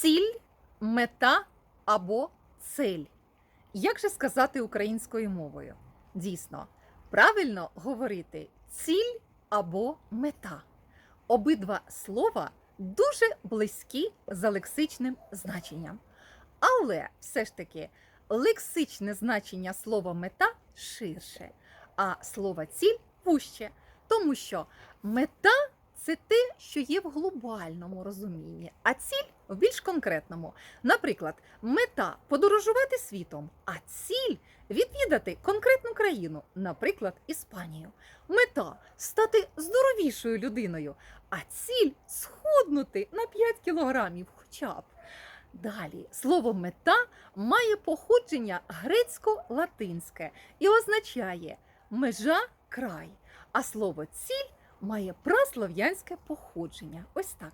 Ціль, мета або цель. Як же сказати українською мовою? Дійсно, правильно говорити ціль або мета. Обидва слова дуже близькі за лексичним значенням. Але все ж таки лексичне значення слова мета ширше, а слово ціль вуще, тому що мета це те, що є в глобальному розумінні, а ціль в більш конкретному. Наприклад, мета подорожувати світом, а ціль відвідати конкретну країну, наприклад, Іспанію. Мета стати здоровішою людиною, а ціль схуднути на 5 кілограмів хоча б. Далі слово мета має походження грецько-латинське і означає межа край, а слово ціль має праслов'янське походження. Ось так.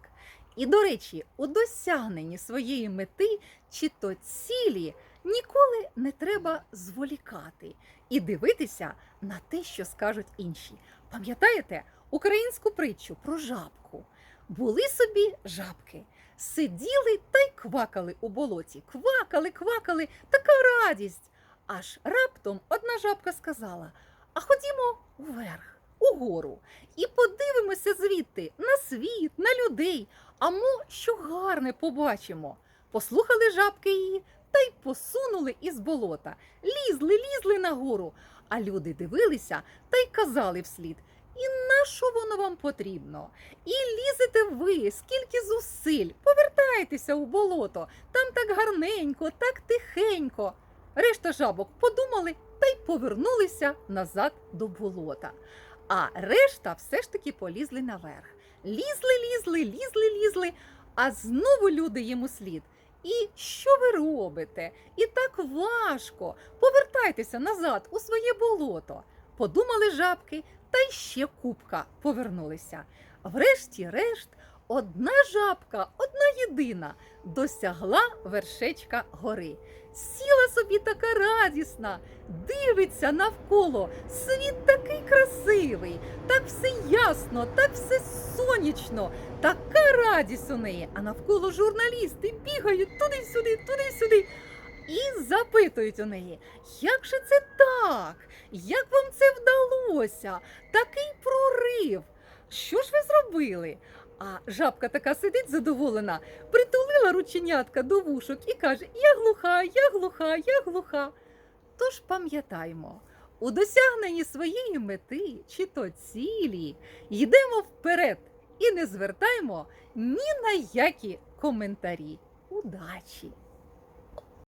І, до речі, у досягненні своєї мети чи то цілі ніколи не треба зволікати і дивитися на те, що скажуть інші. Пам'ятаєте українську притчу про жабку? Були собі жабки, сиділи та й квакали у болоті. Квакали, квакали, така радість. Аж раптом одна жабка сказала: А ходімо вверх угору і подивимося звідти на світ, на людей, а мо що гарне побачимо. Послухали жабки її та й посунули із болота. Лізли, лізли нагору. А люди дивилися та й казали вслід. І на що воно вам потрібно? І лізете ви, скільки зусиль, повертайтеся у болото, там так гарненько, так тихенько. Решта жабок подумали та й повернулися назад до болота. А решта все ж таки полізли наверх. Лізли, лізли, лізли, лізли, а знову люди йому слід. І що ви робите? І так важко. Повертайтеся назад у своє болото. Подумали жабки, та й ще купка повернулися. Врешті-решт, одна жабка, одна єдина, досягла вершечка гори. Сіла собі така радісна, дивиться навколо. Світ такий ясно, так все сонячно, така радість у неї. А навколо журналісти бігають туди-сюди, туди-сюди. І запитують у неї, як же це так? Як вам це вдалося? Такий прорив. Що ж ви зробили? А жабка така сидить задоволена, притулила рученятка до вушок і каже: Я глуха, я глуха, я глуха. Тож пам'ятаймо, у досягненні своєї мети чи то цілі йдемо вперед і не звертаймо ні на які коментарі. Удачі!